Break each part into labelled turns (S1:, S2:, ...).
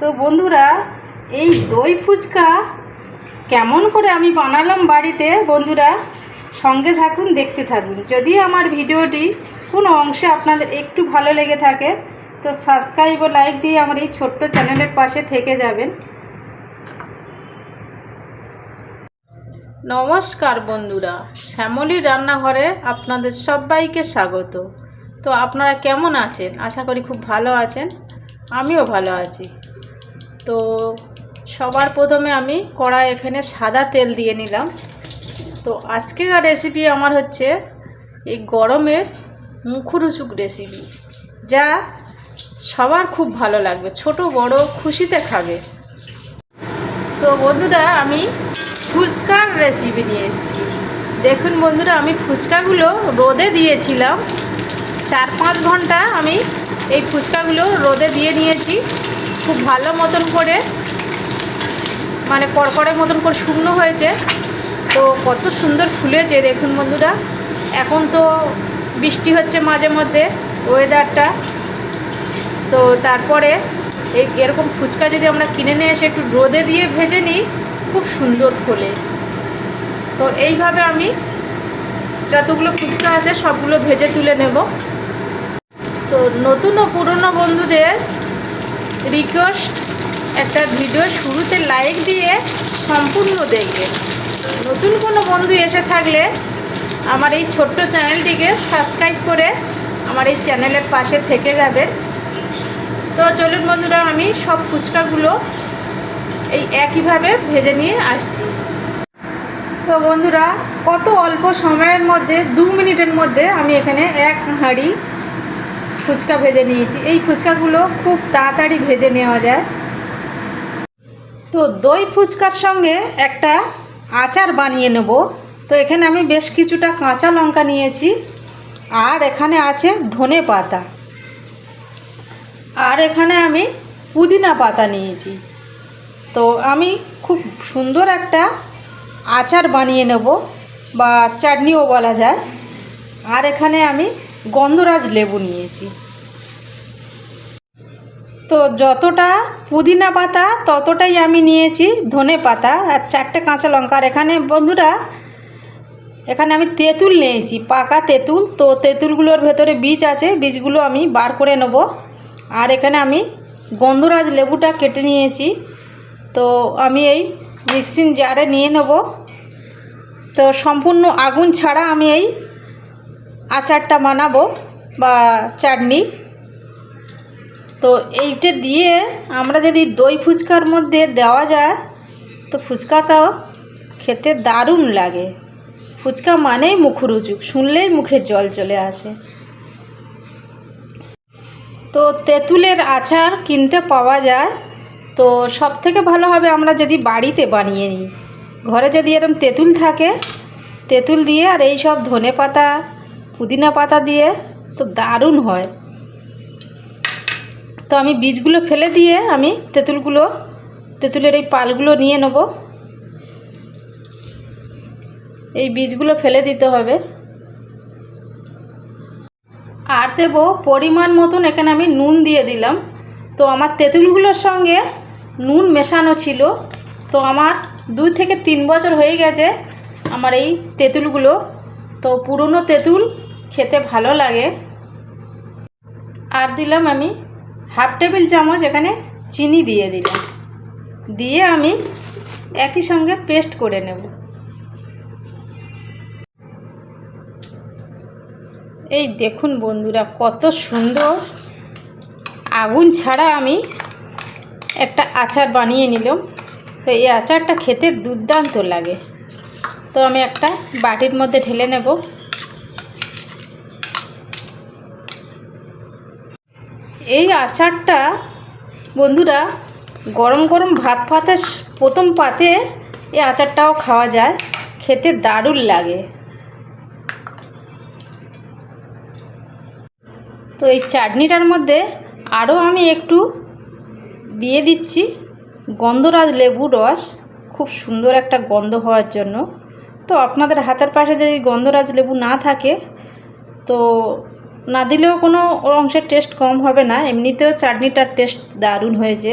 S1: তো বন্ধুরা, এই দই ফুচকা কেমন করে আমি বানালাম বাড়িতে বন্ধুরা, সঙ্গে থাকুন, দেখতে থাকুন। যদি আমার ভিডিওটি কোনো অংশে আপনাদের একটু ভালো লেগে থাকে, তো সাবস্ক্রাইব ও লাইক দিয়ে আমার এই ছোট্ট চ্যানেলের পাশে থেকে যাবেন। নমস্কার বন্ধুরা শ্যামলী রান্নাঘরে আপনাদের সবাইকে স্বাগত। তো আপনারা কেমন আছেন? আশা করি খুব ভালো আছেন। আমিও ভালো আছি। তো সবার প্রথমে আমি কড়াই এখানে সাদা তেল দিয়ে নিলাম। তো আজকেকার রেসিপি আমার হচ্ছে এই গরমের মুখরুচুক রেসিপি যা সবার খুব ভালো লাগবে, ছোট বড় খুশিতে খাবে। তো বন্ধুরা, আমি ফুচকার রেসিপি নিয়ে এসেছি। দেখুন বন্ধুরা, আমি ফুচকাগুলো রোদে দিয়েছিলাম। চার পাঁচ ঘণ্টা আমি এই ফুচকাগুলো রোদে দিয়ে নিয়েছি। খুব ভালো মতন করে মানে কড়কড়ে মতন করে শুকনো হয়েছে। তো কত সুন্দর ফুলেছে দেখুন বন্ধুরা। এখন তো বৃষ্টি হচ্ছে মাঝে মধ্যে ওয়েদারটা তো তারপরে এই এরকম ফুচকা যদি আমরা কিনে নিয়ে এসে একটু রোদে দিয়ে ভেজে নিই, খুব সুন্দর ফোলে। তো এইভাবে আমি যতগুলো ফুচকা আছে সবগুলো ভেজে তুলে নেব। তো নতুন ও পুরনো বন্ধুদের রিকোয়েস্ট একটা ভিডিও শুরুতে লাইক দিয়ে সম্পূর্ণ দেখবে। নতুন কোনো বন্ধু এসে থাকলে আমার এই ছোট্ট চ্যানেলটিকে সাবস্ক্রাইব করে আমার এই চ্যানেলের পাশে থেকে যাবে। তো চলুন বন্ধুরা, আমি সব ফুচকাগুলো এই একইভাবে ভেজে নিয়ে আসছি। তো বন্ধুরা, কত অল্প সময়ের মধ্যে, দু মিনিটের মধ্যে আমি এখানে এক হাঁড়ি ফুচকা ভেজে নিয়েছি। এই ফুচকাগুলো খুব তাড়াতাড়ি ভেজে নেওয়া যায়। তো দই ফুচকার সঙ্গে একটা আচার বানিয়ে নেব। তো এখানে আমি বেশ কিছুটা কাঁচা লঙ্কা নিয়েছি। আর এখানে আছে ধনে পাতা। আর এখানে আমি পুদিনা পাতা নিয়েছি। তো আমি খুব সুন্দর একটা আচার বানিয়ে নেব, বা চাটনিও বলা যায়। আর এখানে আমি গন্ধরাজ লেবু নিয়েছি। তো যতটা পুদিনা পাতা, ততটাই আমি নিয়েছি ধনে পাতা আর চারটে কাঁচা লঙ্কা। আর এখানে বন্ধুরা, এখানে আমি তেঁতুল নিয়েছি, পাকা তেঁতুল। তো তেঁতুলগুলোর ভেতরে বীজ আছে, বীজগুলো আমি বার করে নেব। আর এখানে আমি গন্ধরাজ লেবুটা কেটে নিয়েছি। তো আমি এই মিক্সিং জারে নিয়ে নেব। তো সম্পূর্ণ আগুন ছাড়া আমি এই আচারটা বানাবো বা চাটনি। তো এইটা দিয়ে আমরা যদি দই ফুচকার মধ্যে দেওয়া যায়, তো ফুচকাটাও খেতে দারুণ লাগে। ফুচকা মানেই মুখরুচুক, শুনলেই মুখে জল চলে আসে। তো তেঁতুলের আচার কিনতে পাওয়া যায়। তো সব থেকে ভালো হবে আমরা যদি বাড়িতে বানিয়ে নিই। ঘরে যদি এরকম তেঁতুল থাকে, তেঁতুল দিয়ে আর এই সব ধনে পাতা পুদিনা পাতা দিয়ে তো দারুণ হয়। তো আমি বীজগুলো ফেলে দিয়ে আমি তেঁতুলগুলো, তেঁতুলের এই পালগুলো নিয়ে নেব। এই বীজগুলো ফেলে দিতে হবে। আর দেবো পরিমাণ মতন এখানে আমি নুন দিয়ে দিলাম। তো আমার তেঁতুলগুলোর সঙ্গে নুন মেশানো ছিল। তো আমার দুই থেকে তিন বছর হয়ে গেছে আমার এই তেঁতুলগুলো। তো পুরনো তেঁতুল খেতে ভালো লাগে। আর দিলাম আমি হাফ টেবিল চামচ এখানে চিনি দিয়ে দিলাম। দিয়ে আমি একই সঙ্গে পেস্ট করে নেব। এই দেখুন বন্ধুরা কত সুন্দর। আগুন ছাড়া আমি একটা আচার বানিয়ে নিলাম। তো এই আচারটা খেতে দুর্দান্ত লাগে। তো আমি একটা বাটির মধ্যে ঢেলে নেব। এই আচারটা বন্ধুরা গরম গরম ভাত ভাতে প্রথম পাতে এই আচারটাও খাওয়া যায়। খেতে দারুণ লাগে। তো এই চাটনিটার মধ্যে আরও আমি একটু দিয়ে দিচ্ছি। গন্ধরাজ লেবু রস, খুব সুন্দর একটা গন্ধ হওয়ার জন্য। তো আপনাদের হাতের পাশে যদি গন্ধরাজ লেবু না থাকে, তো না দিলেও কোনো অংশের টেস্ট কম হবে না, এমনিতেও চাটনিটার টেস্ট দারুণ হয়েছে।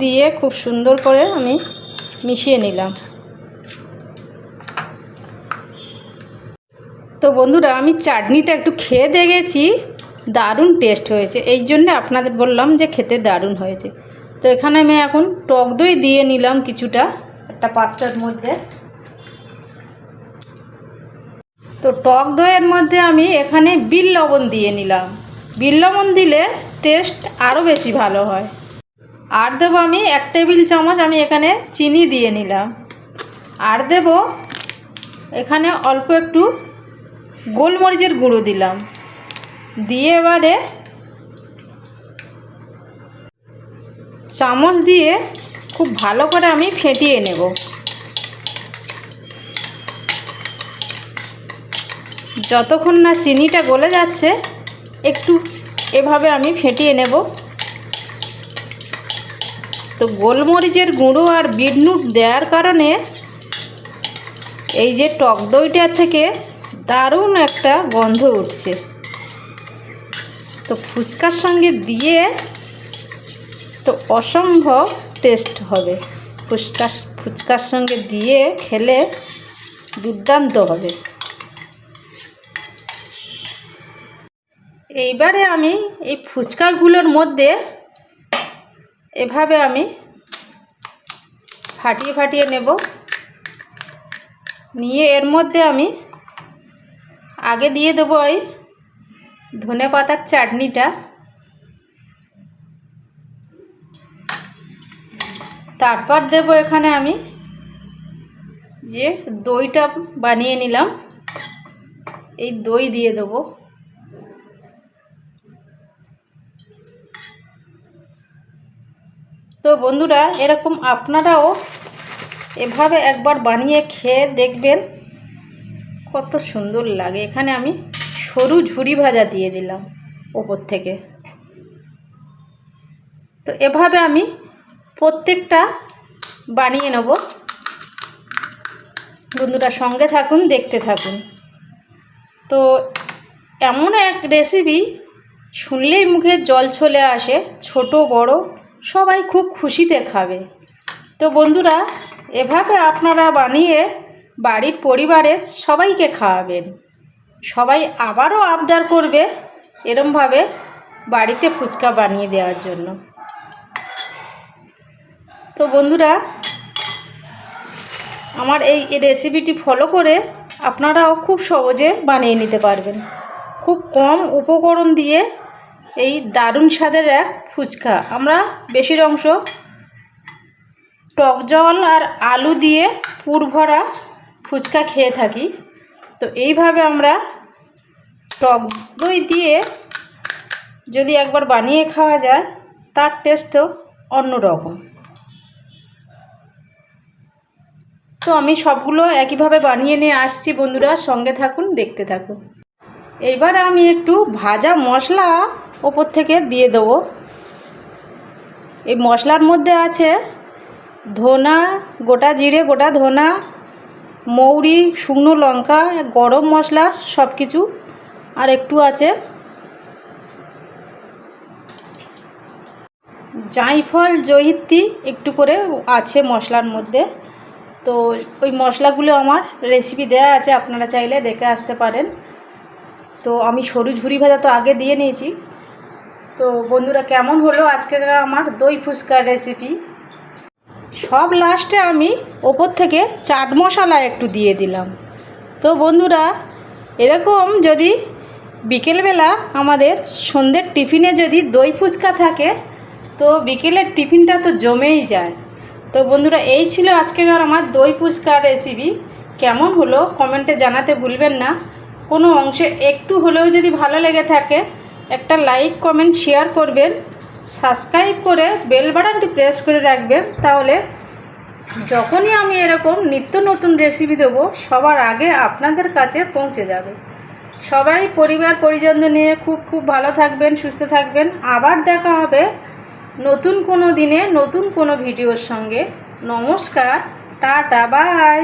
S1: দিয়ে খুব সুন্দর করে আমি মিশিয়ে নিলাম। তো বন্ধুরা, আমি চাটনিটা একটু খেয়ে দেখেছি, দারুণ টেস্ট হয়েছে। এই জন্যে আপনাদের বললাম যে খেতে দারুণ হয়েছে। তো এখানে আমি এখন টক দই দিয়ে নিলাম কিছুটা, একটা পাত্রের মধ্যে। তো টক দইয়ের মধ্যে আমি এখানে বিল লবণ দিয়ে নিলাম। বিল লবণ দিলে টেস্ট আরও বেশি ভালো হয়। আর দেবো আমি এক টেবিল চামচ আমি এখানে চিনি দিয়ে নিলাম। আর দেব এখানে অল্প একটু গোলমরিচের গুঁড়ো দিলাম। দিয়ে এবারে চামচ দিয়ে খুব ভালো করে আমি ফেটিয়ে নেব। যতক্ষণ না চিনিটা গলে যাচ্ছে, একটু এভাবে আমি ফেটিয়ে নেব। তো গোলমরিচের গুঁড়ো আর বিটনুট দেওয়ার কারণে এই যে টক দইটা থেকে দারুণ একটা গন্ধ উঠছে। তো ফুচকার সঙ্গে দিয়ে তো অসম্ভব টেস্ট হবে। ফুচকা ফুচকার সঙ্গে দিয়ে খেলে দুর্দান্ত হবে। এইবারে আমি এই ফুচকাগুলোর মধ্যে এভাবে আমি ফাটিয়ে ফাটিয়ে নেব। নিয়ে এর মধ্যে আমি আগে দিয়ে দেবো ওই ধনে পাতার চাটনিটা। তারপর দেব এখানে আমি যে দইটা বানিয়ে নিলাম, এই দই দিয়ে দেবো। তো বন্ধুরা, এরকম আপনারাও এভাবে একবার বানিয়ে খেয়ে দেখবেন। কত সুন্দর লাগে। এখানে আমি সরু ঝুরি ভাজা দিয়ে দিলাম ওপর থেকে। তো এভাবে আমি প্রত্যেকটা বানিয়ে নেব। বন্ধুরা, সঙ্গে থাকুন, দেখতে থাকুন। তো এমন এক রেসিপি শুনলেই মুখে জল চলে আসে, ছোট, বড়। সবাই খুব খুশিতে খাবে। তো বন্ধুরা, এভাবে আপনারা বানিয়ে বাড়ির পরিবারের সবাইকে খাওয়াবেন। সবাই আবারও আবদার করবে এরমভাবে বাড়িতে ফুচকা বানিয়ে দেওয়ার জন্য। তো বন্ধুরা, আমার এই রেসিপিটি ফলো করে আপনারাও খুব সহজে বানিয়ে নিতে পারবেন। খুব কম উপকরণ দিয়ে এই দারুণ স্বাদের এক ফুচকা। আমরা বেশির অংশ টক জল আর আলু দিয়ে পুর ভরা ফুচকা খেয়ে থাকি। তো এইভাবে আমরা টক দই দিয়ে যদি একবার বানিয়ে খাওয়া যায়, তার টেস্টও অন্যরকম। তো আমি সবগুলো একইভাবে বানিয়ে নিয়ে আসছি বন্ধুরা, সঙ্গে থাকুন, দেখতে থাকুন। এইবার আমি একটু ভাজা মশলা ওপর থেকে দিয়ে দেবো। এই মশলার মধ্যে আছে ধনা, গোটা জিরে, গোটা ধনা, মৌরি, শুকনো লঙ্কা, গরম মশলার সব কিছু আর একটু আছে জাঁইফল, জহিত্রি, একটু করে আছে মশলার মধ্যে। তো ওই মশলাগুলো আমার রেসিপি দেওয়া আছে, আপনারা চাইলে দেখে আসতে পারেন। তো আমি সরু ঝুরি ভাজা তো আগে দিয়ে নিয়েছি। তো বন্ধুরা, কেমন হলো আজকে আমার দই ফুচকার রেসিপি সব লাস্টে আমি ওপর থেকে চাট মশলা একটু দিয়ে দিলাম। তো বন্ধুরা, এরকম যদি বিকেলবেলা আমাদের সন্ধ্যের টিফিনে যদি দই ফুচকা থাকে, তো বিকেলের টিফিনটা তো জমেই যায়। তো বন্ধুরা, এই ছিল আজকেকার আমার দই ফুচকার রেসিপি কেমন হলো, কমেন্টে জানাতে ভুলবেন না। কোনো অংশে একটু হলেও যদি ভালো লেগে থাকে একটা লাইক কমেন্ট শেয়ার করবেন। সাবস্ক্রাইব করে বেল বাটনটি প্রেস করে রাখবেন। তাহলে যখনই আমি এরকম নিত্য নতুন রেসিপি দেবো, সবার আগে আপনাদের কাছে পৌঁছে যাবে। সবাই পরিবার পরিজনদের নিয়ে খুব খুব ভালো থাকবেন, সুস্থ থাকবেন। আবার দেখা হবে নতুন কোনো দিনে, নতুন কোনো ভিডিওর সঙ্গে। নমস্কার, টাটা বাই